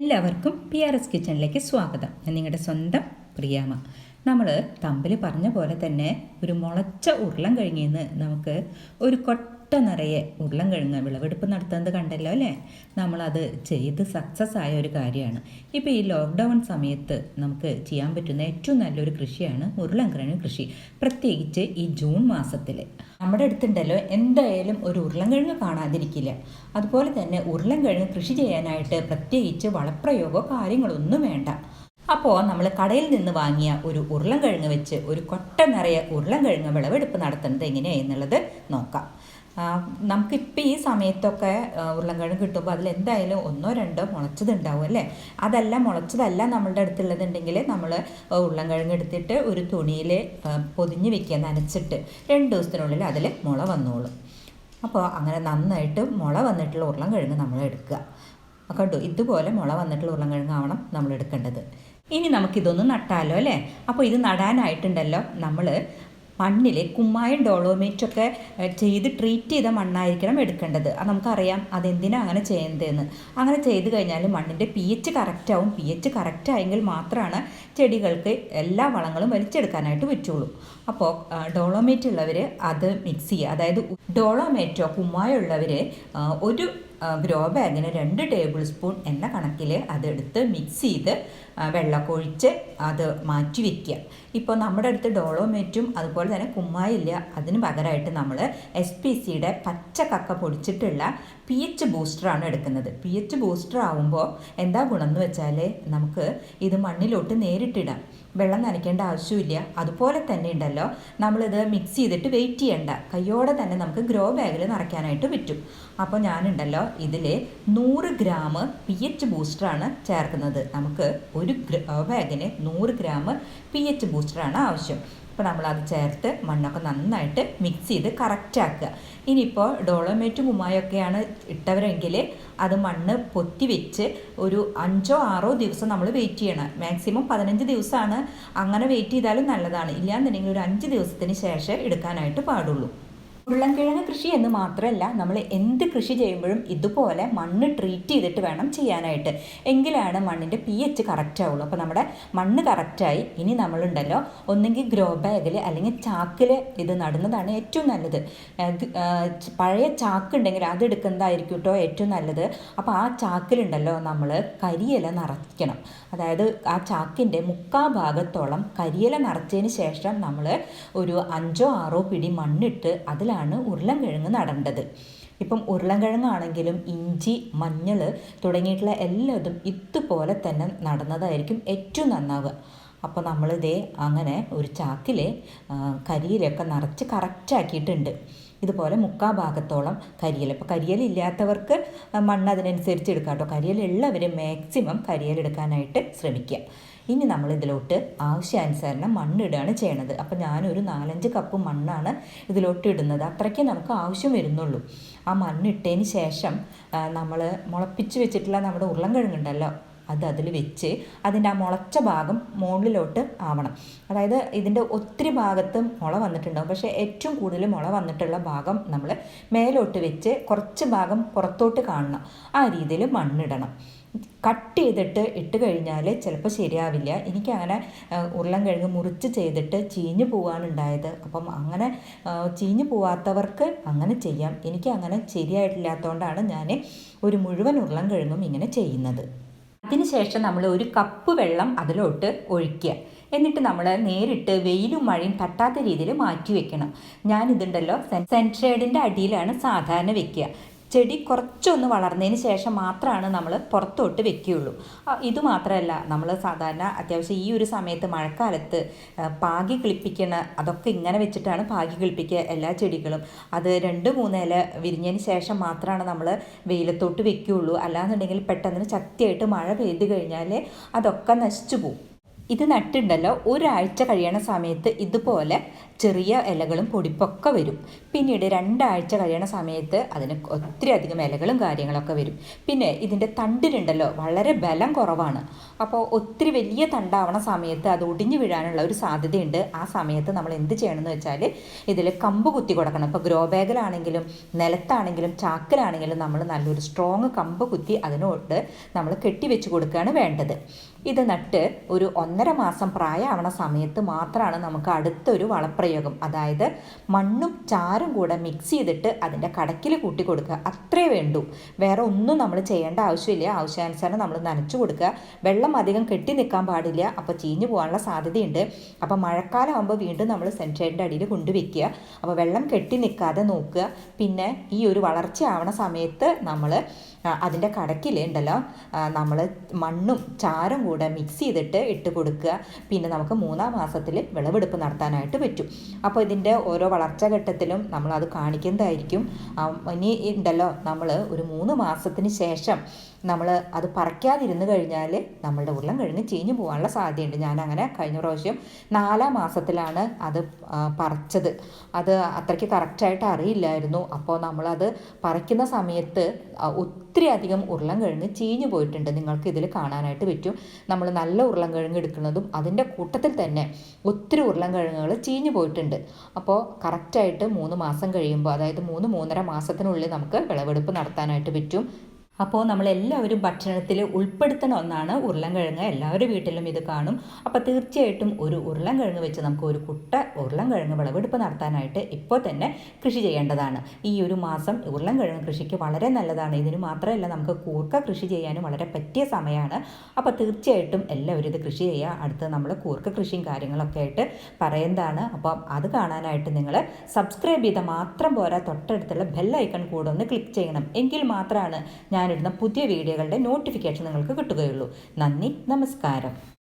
എല്ലാവർക്കും P R S കിച്ചണിലേക്ക് സ്വാഗതം. ഞാൻ നിങ്ങളുടെ സ്വന്തം പ്രിയാമ. നമ്മൾ തമ്പിൽ പറഞ്ഞ പോലെ തന്നെ ഒരു മുളച്ച ഉരുളം കഴിഞ്ഞിന്ന് നമുക്ക് ഒരു കൊട്ട നിറയെ ഉരുളൻകിഴങ്ങ് വിളവെടുപ്പ് നടത്തുന്നത് കണ്ടല്ലോ അല്ലേ? നമ്മളത് ചെയ്ത് സക്സസ് ആയ ഒരു കാര്യമാണ്. ഇപ്പോൾ ഈ ലോക്ക്ഡൗൺ സമയത്ത് നമുക്ക് ചെയ്യാൻ പറ്റുന്ന ഏറ്റവും നല്ലൊരു കൃഷിയാണ് ഉരുളൻകിഴങ്ങ് കൃഷി. പ്രത്യേകിച്ച് ഈ ജൂൺ മാസത്തിൽ നമ്മുടെ അടുത്തുണ്ടല്ലോ എന്തായാലും ഒരു ഉരുളൻകിഴങ്ങ് കാണാതിരിക്കില്ല. അതുപോലെ തന്നെ ഉരുളൻകിഴങ്ങ് കൃഷി ചെയ്യാനായിട്ട് പ്രത്യേകിച്ച് വളപ്രയോഗോ കാര്യങ്ങളൊന്നും വേണ്ട. അപ്പോൾ നമ്മൾ കടയിൽ നിന്ന് വാങ്ങിയ ഒരു ഉരുളൻകിഴങ്ങ് വെച്ച് ഒരു കൊട്ട നിറയെ ഉരുളൻകിഴങ്ങ് വിളവെടുപ്പ് നടത്തുന്നത് എങ്ങനെയാണെന്നുള്ളത് നോക്കാം. നമുക്കിപ്പോൾ ഈ സമയത്തൊക്കെ ഉരുളങ്കിഴങ്ങ് കിട്ടുമ്പോൾ അതിൽ എന്തായാലും ഒന്നോ രണ്ടോ മുളച്ചതുണ്ടാവും അല്ലേ? അതല്ല മുളച്ചതല്ല നമ്മളുടെ അടുത്തുള്ളതുണ്ടെങ്കിൽ നമ്മൾ ഉരുളൻകിഴങ്ങ് എടുത്തിട്ട് ഒരു തുണിയിൽ പൊതിഞ്ഞ് വെക്കുക നനച്ചിട്ട്. രണ്ട് ദിവസത്തിനുള്ളിൽ അതിൽ മുള വന്നോളും. അപ്പോൾ അങ്ങനെ നന്നായിട്ട് മുള വന്നിട്ടുള്ള ഉരുളൻകിഴങ്ങ് നമ്മൾ എടുക്കുക. കണ്ടു? ഇതുപോലെ മുള വന്നിട്ടുള്ള ഉരുളൻകിഴങ്ങാവണം നമ്മൾ എടുക്കേണ്ടത്. ഇനി നമുക്കിതൊന്ന് നട്ടാലോ അല്ലേ? അപ്പോൾ ഇത് നടാനായിട്ടുണ്ടല്ലോ നമ്മൾ മണ്ണിൽ കുമ്മായം ഡോളോമേറ്റൊക്കെ ചെയ്ത് ട്രീറ്റ് ചെയ്ത മണ്ണായിരിക്കണം എടുക്കേണ്ടത്. അത് നമുക്കറിയാം അതെന്തിനാണ് അങ്ങനെ ചെയ്യുന്നതെന്ന് അങ്ങനെ ചെയ്ത് കഴിഞ്ഞാൽ മണ്ണിന്റെ പി എച്ച് കറക്റ്റാവും പി എച്ച് കറക്റ്റ് ആയെങ്കിൽ മാത്രമാണ് ചെടികൾക്ക് എല്ലാ വളങ്ങളും വലിച്ചെടുക്കാനായിട്ട് പറ്റുള്ളൂ. അപ്പോൾ ഡോളോമേറ്റ് ഉള്ളവർ അത് മിക്സ് ചെയ്യുക. അതായത് ഡോളോമേറ്റോ കുമ്മായം ഉള്ളവർ ഒരു ഗ്രോ ബാഗിന് രണ്ട് ടേബിൾ സ്പൂൺ എന്ന കണക്കിൽ അതെടുത്ത് മിക്സ് ചെയ്ത് വെള്ളമൊക്കെ ഒഴിച്ച് അത് മാറ്റി വയ്ക്കുക ഇപ്പോൾ നമ്മുടെ അടുത്ത് ഡോളോമേറ്റും അതുപോലെ തന്നെ കുമ്മായില്ല. അതിന് പകരമായിട്ട് നമ്മൾ എസ് പി സിയുടെ പച്ച കക്ക പൊടിച്ചിട്ടുള്ള പി എച്ച് ബൂസ്റ്ററാണ് എടുക്കുന്നത്. പി എച്ച് ബൂസ്റ്റർ ആവുമ്പോൾ എന്താ ഗുണം എന്ന് വെച്ചാൽ നമുക്ക് ഇത് മണ്ണിലോട്ട് നേരിട്ടിടാം. വെള്ളം നനയ്ക്കേണ്ട ആവശ്യമില്ല. അതുപോലെ തന്നെ ഉണ്ടല്ലോ നമ്മളിത് മിക്സ് ചെയ്തിട്ട് വെയിറ്റ് ചെയ്യേണ്ട. കയ്യോടെ തന്നെ നമുക്ക് ഗ്രോ ബാഗിൽ നിറയ്ക്കാനായിട്ട് പറ്റും. അപ്പോൾ ഞാനുണ്ടല്ലോ ഇതിൽ നൂറ് ഗ്രാം പി എച്ച് ബൂസ്റ്ററാണ് ചേർക്കുന്നത്. നമുക്ക് ഒരു ഗ്രോ ബാഗിന് നൂറ് ഗ്രാം പി എച്ച് ബൂസ്റ്ററാണ് ആവശ്യം. അപ്പോൾ നമ്മളത് ചേർത്ത് മണ്ണൊക്കെ നന്നായിട്ട് മിക്സ് ചെയ്ത് കറക്റ്റാക്കുക ഇനിയിപ്പോൾ ഡോളോമേറ്റും കുമ്മായൊക്കെയാണ് ഇട്ടവരെങ്കിൽ അത് മണ്ണ് പൊത്തി വെച്ച് ഒരു അഞ്ചോ ആറോ ദിവസം നമ്മൾ വെയിറ്റ് ചെയ്യണം. മാക്സിമം പതിനഞ്ച് ദിവസമാണ് അങ്ങനെ വെയിറ്റ് ചെയ്താലും നല്ലതാണ്. ഇല്ലാന്നുണ്ടെങ്കിൽ ഒരു അഞ്ച് ദിവസത്തിന് ശേഷം എടുക്കാനായിട്ട് പാടുള്ളൂ. ഉരുളൻകിഴങ്ങ് കൃഷി എന്ന് മാത്രമല്ല നമ്മൾ എന്ത് കൃഷി ചെയ്യുമ്പോഴും ഇതുപോലെ മണ്ണ് ട്രീറ്റ് ചെയ്തിട്ട് വേണം ചെയ്യാനായിട്ട്. എങ്കിലാണ് മണ്ണിന്റെ പി എച്ച് കറക്റ്റ് ആവുള്ളൂ. അപ്പോൾ നമ്മുടെ മണ്ണ് കറക്റ്റായി ഇനി നമ്മളുണ്ടല്ലോ ഒന്നെങ്കിൽ ഗ്രോ ബാഗിൽ അല്ലെങ്കിൽ ചാക്കിൽ ഇത് നടുന്നതാണ് ഏറ്റവും നല്ലത്. പഴയ ചാക്ക് ഉണ്ടെങ്കിൽ അത് എടുക്കുന്നതായിരിക്കും കേട്ടോ ഏറ്റവും നല്ലത്. അപ്പോൾ ആ ചാക്കിലുണ്ടല്ലോ നമ്മൾ കരിയില നിറയ്ക്കണം. അതായത് ആ ചാക്കിന്റെ മുക്കാ ഭാഗത്തോളം കരിയില നിറച്ചതിന് ശേഷം നമ്മൾ ഒരു അഞ്ചോ ആറോ പിടി മണ്ണിട്ട് അതിലാണ് ഉരുളൻകിഴങ്ങ് നടേണ്ടത്. ഇപ്പം ഉരുളൻകിഴങ്ങാണെങ്കിലും ഇഞ്ചി മഞ്ഞൾ തുടങ്ങിയിട്ടുള്ള എല്ലാതും ഇതുപോലെ തന്നെ നടന്നതായിരിക്കും ഏറ്റവും നന്നാവുക. അപ്പോൾ നമ്മളിതേ അങ്ങനെ ഒരു ചാക്കിൽ കരിയിലൊക്കെ നിറച്ച് കറക്റ്റാക്കിയിട്ടുണ്ട് ഇതുപോലെ മുക്കാ ഭാഗത്തോളം കരിയൽ ഇപ്പോൾ കരിയലില്ലാത്തവർക്ക് മണ്ണ് അതിനനുസരിച്ച് എടുക്കാം കേട്ടോ. കരിയലുള്ളവർ മാക്സിമം കരിയലെടുക്കാനായിട്ട് ശ്രമിക്കുക. ഇനി നമ്മൾ ഇതിലോട്ട് ആവശ്യാനുസരണം മണ്ണിടുകയാണ് ചെയ്യണത്. അപ്പോൾ ഞാനൊരു നാലഞ്ച് കപ്പ് മണ്ണാണ് ഇതിലോട്ട് ഇടുന്നത്. അത്രയ്ക്ക് നമുക്ക് ആവശ്യം വരുന്നുള്ളൂ. ആ മണ്ണിട്ടതിന് ശേഷം നമ്മൾ മുളപ്പിച്ച് വെച്ചിട്ടുള്ള നമ്മുടെ ഉരുളൻകിഴങ്ങുണ്ടല്ലോ അത് അതിൽ വെച്ച് അതിന്റെ ആ മുളച്ച ഭാഗം മുകളിലോട്ട് ആവണം. അതായത് ഇതിന്റെ ഒത്തിരി ഭാഗത്ത് മുള വന്നിട്ടുണ്ടാവും. പക്ഷേ ഏറ്റവും കൂടുതൽ മുള വന്നിട്ടുള്ള ഭാഗം നമ്മൾ മേലോട്ട് വെച്ച് കുറച്ച് ഭാഗം പുറത്തോട്ട് കാണണം. ആ രീതിയിൽ മണ്ണിടണം. കട്ട് ചെയ്തിട്ട് ഇട്ട് കഴിഞ്ഞാൽ ചിലപ്പോൾ ശരിയാവില്ല. എനിക്കങ്ങനെ ഉരുളൻ കിഴങ്ങ് മുറിച്ച് ചെയ്തിട്ട് ചീഞ്ഞു പോകാനുണ്ടായത് അപ്പം അങ്ങനെ ചീഞ്ഞു പോവാത്തവർക്ക് അങ്ങനെ ചെയ്യാം. എനിക്ക് അങ്ങനെ ശരിയായിട്ടില്ലാത്തതുകൊണ്ടാണ് ഞാൻ ഒരു മുഴുവൻ ഉരുളൻകിഴങ്ങും ഇങ്ങനെ ചെയ്യുന്നത്. അതിനുശേഷം നമ്മൾ ഒരു കപ്പ് വെള്ളം അതിലോട്ട് ഒഴിക്കുക. എന്നിട്ട് നമ്മൾ നേരിട്ട് വെയിലും മഴയും തട്ടാത്ത രീതിയിൽ മാറ്റി വെക്കണം. ഞാനിതുണ്ടല്ലോ സെൻട്രേഡിന്റെ അടിയിലാണ് സാധാരണ വെക്കുക. ചെടി കുറച്ചൊന്ന് വളർന്നതിന് ശേഷം മാത്രമാണ് നമ്മൾ പുറത്തോട്ട് വെക്കുകയുള്ളൂ. ഇത് മാത്രമല്ല നമ്മൾ സാധാരണ അത്യാവശ്യം ഈ ഒരു സമയത്ത് മഴക്കാലത്ത് പാകി കിളിപ്പിക്കണ അതൊക്കെ ഇങ്ങനെ വെച്ചിട്ടാണ് പാകി കിളിപ്പിക്കുക എല്ലാ ചെടികളും. അത് രണ്ട് മൂന്ന് ഇല വിരിഞ്ഞതിന് ശേഷം മാത്രമാണ് നമ്മൾ വെയിലത്തോട്ട് വെക്കുകയുള്ളൂ. അല്ലാന്നുണ്ടെങ്കിൽ പെട്ടെന്ന് ശക്തിയായിട്ട് മഴ പെയ്ത് കഴിഞ്ഞാൽ അതൊക്കെ നശിച്ചു പോകും ഇത് നട്ടുണ്ടല്ലോ. ഒരാഴ്ച കഴിയണ സമയത്ത് ഇതുപോലെ ചെറിയ ഇലകളും പൊടിപ്പൊക്കെ വരും. പിന്നീട് രണ്ടാഴ്ച കഴിയണ സമയത്ത് അതിന് ഒത്തിരി അധികം ഇലകളും കാര്യങ്ങളൊക്കെ വരും. പിന്നെ ഇതിന്റെ തണ്ടിനുണ്ടല്ലോ വളരെ ബലം കുറവാണ്. അപ്പോൾ ഒത്തിരി വലിയ തണ്ടാവണ സമയത്ത് അത് ഒടിഞ്ഞു വീഴാനുള്ള ഒരു സാധ്യതയുണ്ട്. ആ സമയത്ത് നമ്മൾ എന്ത് ചെയ്യണം എന്ന് വെച്ചാൽ ഇതിൽ കമ്പ് കുത്തി കൊടുക്കണം. ഇപ്പോൾ ഗ്രോ ബാഗിലാണെങ്കിലും നിലത്താണെങ്കിലും ചാക്കിലാണെങ്കിലും നമ്മൾ നല്ലൊരു സ്ട്രോങ് കമ്പ് കുത്തി അതിനോട് നമ്മൾ കെട്ടിവെച്ച് കൊടുക്കുകയാണ് വേണ്ടത്. ഇത് നട്ട് ഒരു ഒന്നര മാസം പ്രായമാവണ സമയത്ത് മാത്രമാണ് നമുക്ക് അടുത്തൊരു വളപ്രയോഗം. അതായത് മണ്ണും ചാരും കൂടെ മിക്സ് ചെയ്തിട്ട് അതിന്റെ കടക്കിൽ കൂട്ടി കൊടുക്കുക. അത്രേ വേണ്ടൂ. വേറെ ഒന്നും നമ്മൾ ചെയ്യേണ്ട ആവശ്യമില്ല. ആവശ്യാനുസരണം നമ്മൾ നനച്ചു കൊടുക്കുക. വെള്ളം അധികം കെട്ടി നിൽക്കാൻ പാടില്ല. അപ്പോൾ ചീഞ്ഞു പോകാനുള്ള സാധ്യതയുണ്ട്. അപ്പോൾ മഴക്കാലം ആകുമ്പോൾ വീണ്ടും നമ്മൾ സെൻട്രേറ്റിന്റെ അടിയിൽ കൊണ്ടുവയ്ക്കുക അപ്പോൾ വെള്ളം കെട്ടി നിൽക്കാതെ നോക്കുക. പിന്നെ ഈ ഒരു വളർച്ച ആവണ സമയത്ത് നമ്മൾ അതിന്റെ കടക്കിൽ ഉണ്ടല്ലോ നമ്മൾ മണ്ണും ചാരം കൂടെ മിക്സ് ചെയ്തിട്ട് ഇട്ട് കൊടുക്കുക. പിന്നെ നമുക്ക് മൂന്നാം മാസത്തിൽ വിളവെടുപ്പ് നടത്താനായിട്ട് പറ്റും. അപ്പോൾ ഇതിന്റെ ഓരോ വളർച്ച ഘട്ടത്തിലും നമ്മൾ അത് കാണിക്കുന്നതായിരിക്കും ഇനി ഉണ്ടല്ലോ നമ്മൾ ഒരു മൂന്ന് മാസത്തിന് ശേഷം നമ്മൾ അത് പറിക്കാതിരുന്ന് കഴിഞ്ഞാൽ നമ്മളുടെ ഉരുളം കഴിഞ്ഞ് ചീഞ്ഞു പോകാനുള്ള സാധ്യതയുണ്ട്. ഞാൻ അങ്ങനെ കഴിഞ്ഞ പ്രാവശ്യം നാലാം മാസത്തിലാണ് അത് പറിച്ചത്. അത് അത്രയ്ക്ക് കറക്റ്റായിട്ട് അറിയില്ലായിരുന്നു. അപ്പോൾ നമ്മളത് പറിക്കുന്ന സമയത്ത് ഒത്തിരി അധികം ഉരുളം കിഴങ്ങ് ചീഞ്ഞു പോയിട്ടുണ്ട്. നിങ്ങൾക്ക് ഇതിൽ കാണാനായിട്ട് പറ്റും. നമ്മൾ നല്ല ഉരുളം കിഴങ്ങ് എടുക്കുന്നതും അതിന്റെ കൂട്ടത്തിൽ തന്നെ ഒത്തിരി ഉരുളം കിഴങ്ങുകൾ ചീഞ്ഞു പോയിട്ടുണ്ട്. അപ്പോൾ കറക്റ്റായിട്ട് മൂന്ന് മാസം കഴിയുമ്പോൾ അതായത് മൂന്ന് മൂന്നര മാസത്തിനുള്ളിൽ നമുക്ക് വിളവെടുപ്പ് നടത്താനായിട്ട് പറ്റും. അപ്പോൾ നമ്മളെല്ലാവരും ഭക്ഷണത്തിൽ ഉൾപ്പെടുത്തണ ഒന്നാണ് ഉരുളൻകിഴങ്ങ്. എല്ലാവരുടെ വീട്ടിലും ഇത് കാണും. അപ്പോൾ തീർച്ചയായിട്ടും ഒരു ഉരുളൻകിഴങ്ങ് വെച്ച് നമുക്ക് ഒരു കുട്ട ഉരുളൻകിഴങ്ങ് വിളവെടുപ്പ് നടത്താനായിട്ട് ഇപ്പോൾ തന്നെ കൃഷി ചെയ്യേണ്ടതാണ്. ഈ ഒരു മാസം ഉരുളൻകിഴങ്ങ് കൃഷിക്ക് വളരെ നല്ലതാണ്. ഇതിന് മാത്രമല്ല നമുക്ക് കൂർക്ക കൃഷി ചെയ്യാനും വളരെ പറ്റിയ സമയമാണ്. അപ്പോൾ തീർച്ചയായിട്ടും എല്ലാവരും ഇത് കൃഷി ചെയ്യുക. അടുത്ത് നമ്മൾ കൂർക്ക കൃഷിയും കാര്യങ്ങളൊക്കെ ആയിട്ട് പറയുന്നതാണ്. അപ്പോൾ അത് കാണാനായിട്ട് നിങ്ങൾ സബ്സ്ക്രൈബ് ചെയ്താൽ മാത്രം പോരാ. തൊട്ടടുത്തുള്ള ബെല്ലൈക്കൺ കൂടെ ഒന്ന് ക്ലിക്ക് ചെയ്യണം. എങ്കിൽ മാത്രമാണ് ഞാൻ ഞാനിടുന്ന പുതിയ വീഡിയോകളുടെ നോട്ടിഫിക്കേഷൻ നിങ്ങൾക്ക് കിട്ടുകയുള്ളൂ. നന്ദി നമസ്കാരം.